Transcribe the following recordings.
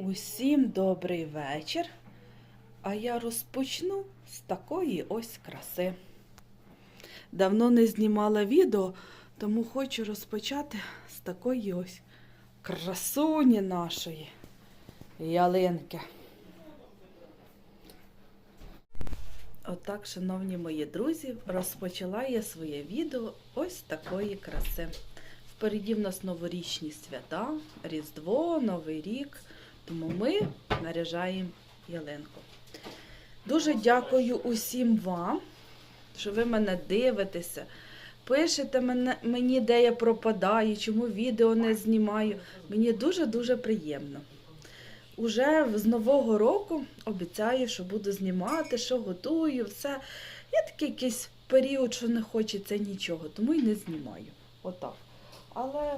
Усім добрий вечір. А я розпочну з такої ось краси. Давно не знімала відео, тому хочу розпочати з такої ось красуні нашої ялинки. Отак, шановні мої друзі, розпочала я своє відео ось такої краси. Впереді в нас новорічні свята, Різдво, Новий рік. Тому ми наряжаємо ялинку. Дуже дякую усім вам, що ви мене дивитеся. Пишете мені, де я пропадаю, чому відео не знімаю. Мені дуже-дуже приємно. Уже з Нового року обіцяю, що буду знімати, що готую, все. Є такий якийсь період, що не хочеться нічого, тому й не знімаю. Отак. Але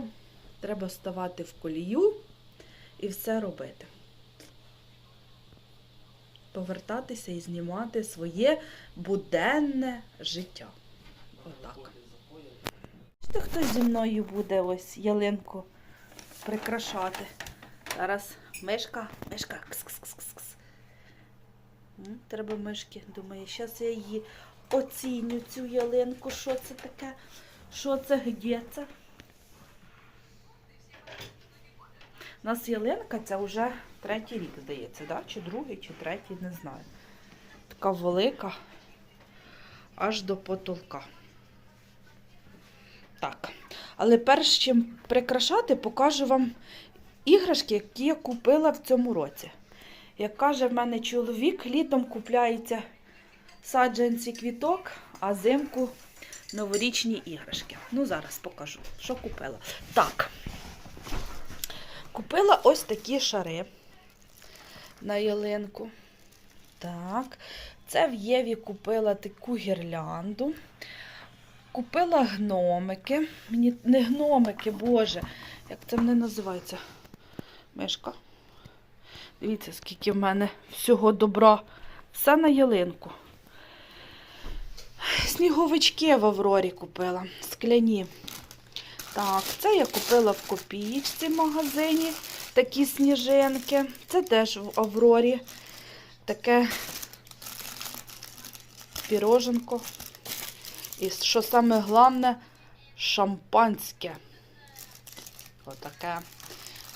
треба ставати в колію і все робити. Повертатися і знімати своє буденне життя. Отак. Бачите, хтось зі мною буде ось ялинку прикрашати. Зараз мишка, мишка. Кс-кс-кс-кс. М, Треба мишки. Думаю, зараз я її оціню цю ялинку. Що це таке? Що це, де це? У нас ялинка це вже третій рік, здається, да? чи другий, чи третій, не знаю. Така велика, аж до потолка. Так. Але перш чим прикрашати, покажу вам іграшки, які я купила в цьому році. Як каже в мене чоловік, літом купляються саджанці квіток, а зимку новорічні іграшки. Ну, зараз покажу, що купила. Так. Купила ось такі шари на ялинку. Так, це в Єві купила таку гірлянду. Купила гномики. Мені не гномики, боже, як це вони називається? Мишка. Дивіться, скільки в мене всього добра. Все на ялинку. Сніговички в Аврорі купила, скляні. Так, це я купила в копієчці в магазині такі сніжинки. Це теж в Аврорі. Таке піроженко. І що саме головне, шампанське. Отаке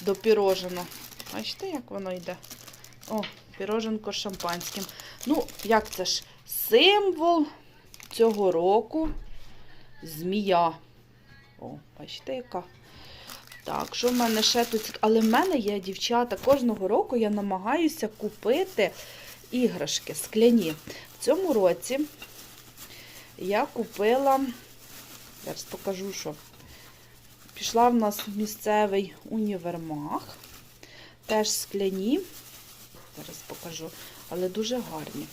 допірожено. Бачите, як воно йде? О, піроженко з шампанським. Ну, як це ж? Символ цього року змія. О, бачите, яка. Так, що в мене ще тут? Але в мене є дівчата. Кожного року я намагаюся купити іграшки скляні. В цьому році я купила, зараз покажу, що. Пішла в нас місцевий універмаг. Теж скляні. Зараз покажу, але дуже гарні.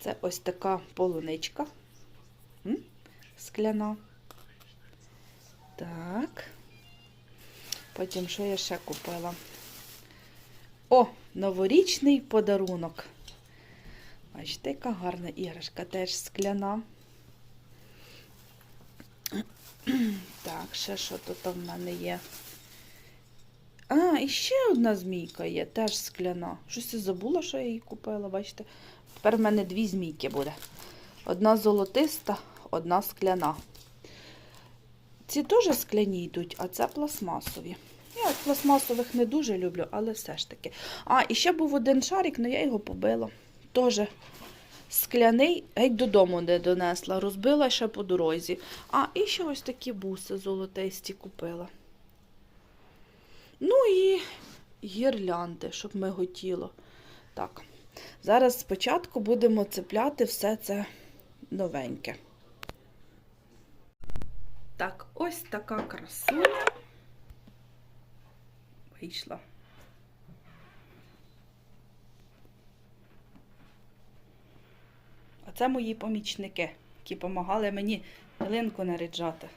Це ось така полуничка. Скляна. Так. Потім що я ще купила? О, новорічний подарунок. Бачите, яка гарна іграшка, теж скляна. Так, ще що тут в мене є? А, і ще одна змійка є, теж скляна. Щось я забула, що я її купила, бачите? Тепер в мене дві змійки буде. Одна золотиста, одна скляна. Ці теж скляні йдуть, а це пластмасові. Я пластмасових не дуже люблю, але все ж таки. А, і ще був один шарик, але я його побила. Теж скляний, геть додому не донесла, розбила ще по дорозі. А, і ще ось такі буси золотисті купила. Ну і гірлянди, щоб миготіло. Так, зараз спочатку будемо цепляти все це новеньке. Так, ось така красуня вийшла. А це мої помічники, які допомагали мені ялинку наряджати.